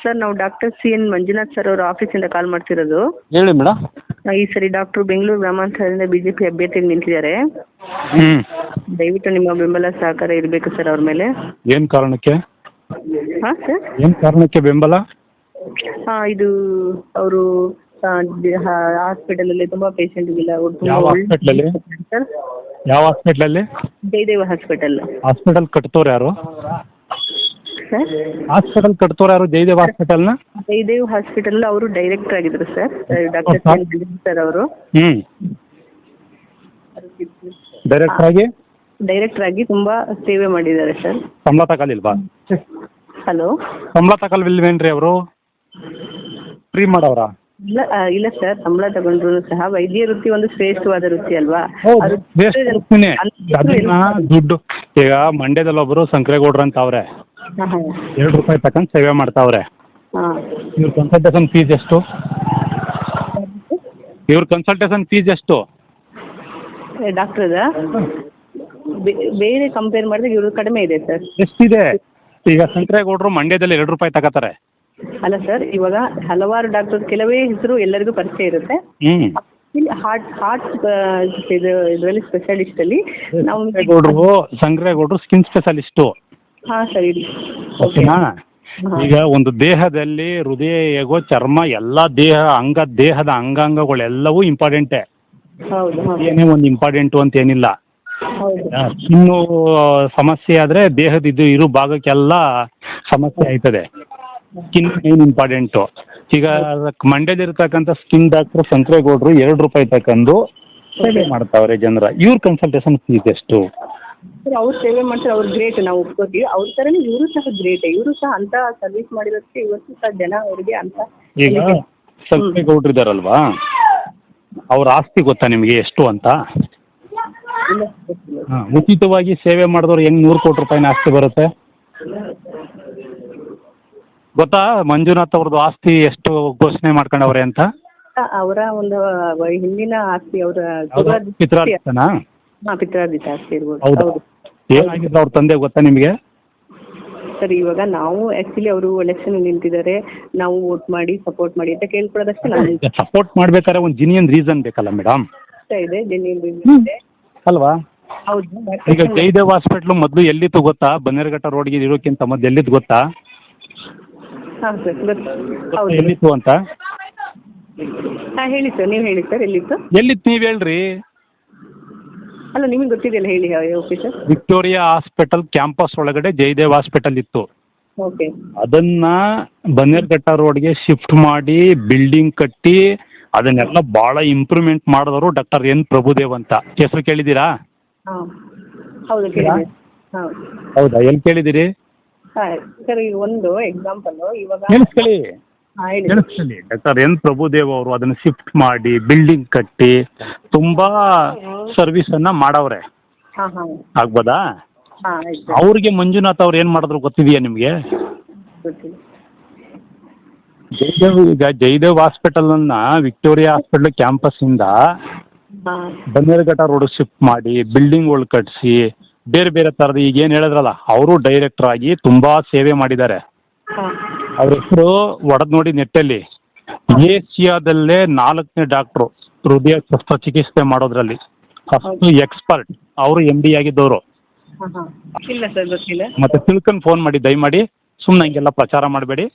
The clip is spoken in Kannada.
ಸರ್ ನಾವು doctor C N Manjunath sir ಅವರ ಆಫೀಸಿಂದ ಕಾಲ್ ಮಾಡ್ತಿರೋದು. ಹೇಳಿ ಮೇಡಮ್ ಈ ಸರಿ ಡಾಕ್ಟರ್ ಬೆಂಗಳೂರು ಗ್ರಾಮಾಂತರದಿಂದ ಬಿ ಜೆ ಪಿ ನಿಂತಿದ್ದಾರೆ. ಹ್ಞೂ ದಯವಿಟ್ಟು ನಿಮ್ಮ ಬೆಂಬಲ ಸಹಕಾರ ಇರಬೇಕು ಸರ್ ಅವ್ರ ಮೇಲೆ. ಏನು ಕಾರಣಕ್ಕೆ? ಹಾಂ ಸರ್? ಏನು ಕಾರಣಕ್ಕೆ ಬೆಂಬಲ? ಹಾಂ ಇದು ಅವರು ಹಾಸ್ಪಿಟಲಲ್ಲಿ ತುಂಬ ಪೇಷಂಟ್ ಇಲ್ಲ ತುಂಬ ಯಾವ ಹಾಸ್ಪಿಟಲ್ ಅಲ್ಲಿ ಸರ್. ಯಾವ ಹಾಸ್ಪಿಟ್ಲಲ್ಲಿ? ಜಯದೇವ ಹಾಸ್ಪಿಟಲ್. ಹಾಸ್ಪಿಟಲ್ ಕಟ್ತೋರು ಯಾರು? ಸರ್? ಹಾಸ್ಪಿಟಲ್ ಕಟ್ತೋರು ಯಾರು? ಜಯದೇವ್ ಹಾಸ್ಪಿಟಲ್ನ? ಜಯದೇವ್ ಹಾಸ್ಪಿಟಲ್ ಅವರು ಡೈರೆಕ್ಟರ್ ಆಗಿದ್ರು ಸರ್. ಡಾಕ್ಟರ್ ಸರ್ ಅವರು. ಹ್ಮ್. ಡೈರೆಕ್ಟರ್ ಆಗಿ? ಡೈರೆಕ್ಟರ್ ಆಗಿ ತುಂಬಾ ಸೇವೆ ಮಾಡಿದ್ದಾರೆ ಸರ್. ಸಂಬಳ ತಗೊಳ್ಳಿಲ್ವಾ? ಹಲೋ? ಸಂಬಳ ತಗೊಳ್ವಿಲ್ವೇನ್ರಿ ಅವರು? ಫ್ರೀ ಮಾಡವ್ರಾ? ಇಲ್ಲ ಆ, ಇಲ್ಲ ಸರ್. ಸಂಬಳ ತಗೊಂಡ್ರು ಸಹ. ವೈದ್ಯ ವೃತ್ತಿ ಒಂದು ಶ್ರೇಷ್ಠವಾದ ವೃತ್ತಿ ಅಲ್ವಾ? ಅದು ವೇಸ್ಟ್ ಕೊಡ್ತೀನಿ ಅದನ್ನ ದುಡ್ಡು. ಈಗ ಮಂಡ್ಯದಲ್ಲಿ ಒಬ್ರು ಸಂಕ್ರೇಗೌಡ್ರು ಅಂತ ಅವ್ರೆ ಹಾಂ ಹಾಂ. ಎರಡು ರೂಪಾಯಿ ತಗೊಂಡು ಸೇವೆ ಮಾಡ್ತಾವ್ರೆ. ಹಾಂ. ಇವ್ರ ಕನ್ಸಲ್ಟೇಷನ್ ಫೀಸ್ ಎಷ್ಟು? ಇವ್ರ ಕನ್ಸಲ್ಟೇಷನ್ ಫೀಸ್ ಎಷ್ಟು? ಡಾಕ್ಟ್ರದ ಬೇರೆ ಕಂಪೇರ್ ಮಾಡಿದ್ರೆ ಇವ್ರದ್ದು ಕಡಿಮೆ ಇದೆ ಸರ್ ಎಷ್ಟಿದೆ? ಈಗ ಸಂಕ್ರೇಗೌಡರು ಮಂಡ್ಯದಲ್ಲಿ ಎರಡು ರೂಪಾಯಿ ತಗೋತಾರೆ ಅಲ್ಲ ಸರ್ ಇವಾಗ ಹಲವಾರು ಡಾಕ್ಟರ್ ಕೆಲವೇ ಹೆಸರು ಎಲ್ಲರಿಗೂ ಪರಿಚಯ ಇರುತ್ತೆ. ಹ್ಞೂ ಇಲ್ಲಿ ಹಾರ್ಟ್ ಹಾರ್ಟ್ ಇದು ಇದರಲ್ಲಿ ಸ್ಪೆಷಲಿಸ್ಟಲ್ಲಿ ನಾವು ಸಂಕ್ರೇಗೌಡರು ಸಂಕ್ರೇಗೌಡರು ಸ್ಕಿನ್ ಸ್ಪೆಷಲಿಸ್ಟು ಹಾಂ ಸರ್ ಇಲ್ಲಿ ಓಕೆನಾ ಈಗ ಒಂದು ದೇಹದಲ್ಲಿ ಹೃದಯ ಹೇಗೋ ಚರ್ಮ ಎಲ್ಲಾ ದೇಹ ಅಂಗ ದೇಹದ ಅಂಗಾಂಗಗಳೆಲ್ಲವೂ ಇಂಪಾರ್ಟೆಂಟೇ ಹೌದು ಹೌದು. ಏನೇ ಒಂದು ಇಂಪಾರ್ಟೆಂಟು ಅಂತ ಏನಿಲ್ಲ ಹೌದು ಸಮಸ್ಯೆ ಆದ್ರೆ ದೇಹದ ಇದು ಇರೋ ಭಾಗಕ್ಕೆಲ್ಲ ಸಮಸ್ಯೆ ಆಯ್ತದೆ. ಸ್ಕಿನ್ ಮೇನ್ ಇಂಪಾರ್ಟೆಂಟು ಈಗ ಮಂಡ್ಯದಲ್ಲಿರ್ತಕ್ಕಂಥ ಸ್ಕಿನ್ ಡಾಕ್ಟರ್ ಸಂಕ್ರೇಗೌಡರು ಎರಡು ರೂಪಾಯಿ ತಗೊಂಡು ಸೇವೆ ಮಾಡ್ತಾವ್ರೆ ಜನರ. ಇವ್ರ ಕನ್ಸಲ್ಟೇಷನ್ ಫೀಸ್ ಎಷ್ಟು? ಸರ್ ಅವ್ರು ಸೇವೆ ಮಾಡ್ತಾರೆ ಅವ್ರು ಗ್ರೇಟ್ ನಾವು ಒಪ್ಕೋತೀವಿ. ಅವ್ರ ಥರನೇ ಇವರು ಸಹ ಗ್ರೇಟ್ ಇವರು ಸಹ ಅಂತ ಸರ್ವಿಸ್ ಮಾಡಿರೋದಕ್ಕೆ ಇವತ್ತು ಸಹ ಜನ ಅವ್ರಿಗೆ ಅಂತ ಈಗ ಇದಾರಲ್ವಾ ಅವ್ರ ಆಸ್ತಿ ಗೊತ್ತಾ ನಿಮಗೆ ಎಷ್ಟು ಅಂತ. ಉಚಿತವಾಗಿ ಸೇವೆ ಮಾಡಿದವ್ರು ಹೆಂಗ್ ನೂರು ಕೋಟಿ ರೂಪಾಯಿನ ಆಸ್ತಿ ಬರುತ್ತೆ? ಗೊತ್ತಾ ಮಂಜುನಾಥ್ ಅವ್ರದ್ದು ಆಸ್ತಿ ಎಷ್ಟು ಘೋಷಣೆ ಮಾಡ್ಕೊಂಡವ್ರೆ ಅಂತ? ಅವರ ಒಂದು ಹಿಂದಿನ ಆಸ್ತಿ ಅವರ ಪಿತ್ರಾರ್ಜಿತನಾ ಹಾಂ ಪಿತ್ರಾರ್ಜಿತ ಆಸ್ತಿ ಇರ್ಬೋದು. ಹೌದು? ಹೌದು. ಏನಾಗಿದ್ರು ಅವ್ರ ತಂದೆ ಗೊತ್ತಾ ನಿಮಗೆ? ಸರ್ ಇವಾಗ ನಾವು ಆಕ್ಚುಲಿ ಅವರು ಎಲೆಕ್ಷನ್ ನಿಂತಿದ್ದಾರೆ. ನಾವು ವೋಟ್ ಮಾಡಿ ಸಪೋರ್ಟ್ ಮಾಡಿ ಅಂತ ಕೇಳ್ಕೊಳ್ಳೋದಷ್ಟೇ ನಾನು ಸಪೋರ್ಟ್ ಮಾಡ್ಬೇಕಾದ್ರೆ ಒಂದು ಜಿನಿಯನ್ ರೀಸನ್ ಬೇಕಲ್ಲ ಮೇಡಮ್ ಇದೆ ಜೆನ್ಯೂನ್ ಇದೆ. ಅಲ್ವಾ? ಹೌದು ಈಗ ಜಯದೇವ್ ಹಾಸ್ಪಿಟ್ಲು ಮೊದಲು ಎಲ್ಲಿತ್ತು ಗೊತ್ತಾ? ಬನ್ನೇರುಘಟ್ಟ ರೋಡ್ಗೆ ಇರೋಕ್ಕಿಂತ ಮೊದಲು ಎಲ್ಲಿತ್ತು ಗೊತ್ತಾ? ಹಾಂ ಸರ್ ಗೊತ್ತು. ಹೌದು. ಎಲ್ಲಿತ್ತು ಅಂತ? ಹಾಂ ಹೇಳಿ ಸರ್ ನೀವು ಹೇಳಿ ಸರ್ ಎಲ್ಲಿತ್ತು? ಎಲ್ಲಿತ್ತು ನೀವು ಹೇಳ್ರಿ? ಅಲ್ಲ ನಿಮಗೆ ಗೊತ್ತಿದೆಯಲ್ಲ ಹೇಳಿ okay sir Victoria hospital campus ಒಳಗಡೆ ಜಯದೇವ್ ಹಾಸ್ಪಿಟಲ್ ಇತ್ತು. ಓಕೆ ಅದನ್ನ ಬನ್ನೇರ್ಘಟ್ಟ ರೋಡ್ಗೆ ಶಿಫ್ಟ್ ಮಾಡಿ ಬಿಲ್ಡಿಂಗ್ ಕಟ್ಟಿ ಅದನ್ನೆಲ್ಲ ಭಾಳ ಇಂಪ್ರೂವ್ಮೆಂಟ್ ಮಾಡಿದವರು ಡಾಕ್ಟರ್ ಎನ್ ಪ್ರಭುದೇವ್ ಅಂತ. ಹೆಸರು ಕೇಳಿದೀರಾ ಹಾಂ. ಹೌದು ಕೇಳಿದೆ. ಹಾಂ. ಹೌದಾ? ಎಲ್ಲಿ ಕೇಳಿದಿರಿ ಸರ್ ಈಗ ಒಂದು ಎಕ್ಸಾಂಪಲ್ ಇವಾಗ ಕೇಳಿಸ್ಕೊಳ್ಳಿ ಹಾಂ ಹೇಳಿ. ಕೇಳಿಸ್ಕೊಳ್ಳಿ ಡಾಕ್ಟರ್ ಎನ್ ಪ್ರಭುದೇವ್ ಅವರು ಅದನ್ನು ಶಿಫ್ಟ್ ಮಾಡಿ ಬಿಲ್ಡಿಂಗ್ ಕಟ್ಟಿ ತುಂಬಾ ಸರ್ವಿಸ್ ಅನ್ನ ಮಾಡವ್ರೆ. ಹಾಂ ಹಾಂ. ಆಗ್ಬೋದಾ? ಹಾಂ ಆಯ್ತು. ಅವ್ರಿಗೆ ಮಂಜುನಾಥ್ ಅವ್ರು ಏನು ಮಾಡಿದ್ರು ಗೊತ್ತಿದೆಯಾ ನಿಮಗೆ? ಗೊತ್ತಿಲ್ಲ. ಜಯದೇವ್ ಈಗ ಜಯದೇವ್ ಹಾಸ್ಪಿಟಲನ್ನು ವಿಕ್ಟೋರಿಯಾ ಹಾಸ್ಪಿಟಲ್ ಕ್ಯಾಂಪಸ್ಸಿಂದ ಇಂದ ಬನ್ನೇರುಘಟ್ಟ ರೋಡ್ ಶಿಫ್ಟ್ ಮಾಡಿ ಬಿಲ್ಡಿಂಗ್ ಬಿಲ್ಡಿಂಗ್ಗಳು ಕಟ್ಟಿಸಿ ಬೇರೆ ಬೇರೆ ಥರದ ಈಗ ಏನು ಹೇಳಿದ್ರಲ್ಲ ಅವರು ಡೈರೆಕ್ಟರ್ ಆಗಿ ತುಂಬ ಸೇವೆ ಮಾಡಿದ್ದಾರೆ. ಹಾಂ. ಅವ್ರ ಹೆಸರು ಒಡೆದು ನೋಡಿ ನೆಟ್ಟಲ್ಲಿ ಏಷ್ಯಾದಲ್ಲೇ ನಾಲ್ಕನೇ ಡಾಕ್ಟ್ರು ಹೃದಯ ಶಸ್ತ್ರಚಿಕಿತ್ಸೆ ಮಾಡೋದ್ರಲ್ಲಿ. ಫಸ್ಟ್ ಎಕ್ಸ್ಪರ್ಟ್ ಅವರು ಎಂ ಡಿ ಆಗಿದ್ದವರು. ಹಾಂ ಹಾಂ. ಇಲ್ಲ ಸರ್ ಗೊತ್ತಿಲ್ಲ. ಮತ್ತೆ ತಿಳ್ಕೊಂಡು ಫೋನ್ ಮಾಡಿ ದಯಮಾಡಿ ಸುಮ್ಮನೆ ಹಂಗೆಲ್ಲ ಪ್ರಚಾರ ಮಾಡಬೇಡಿ.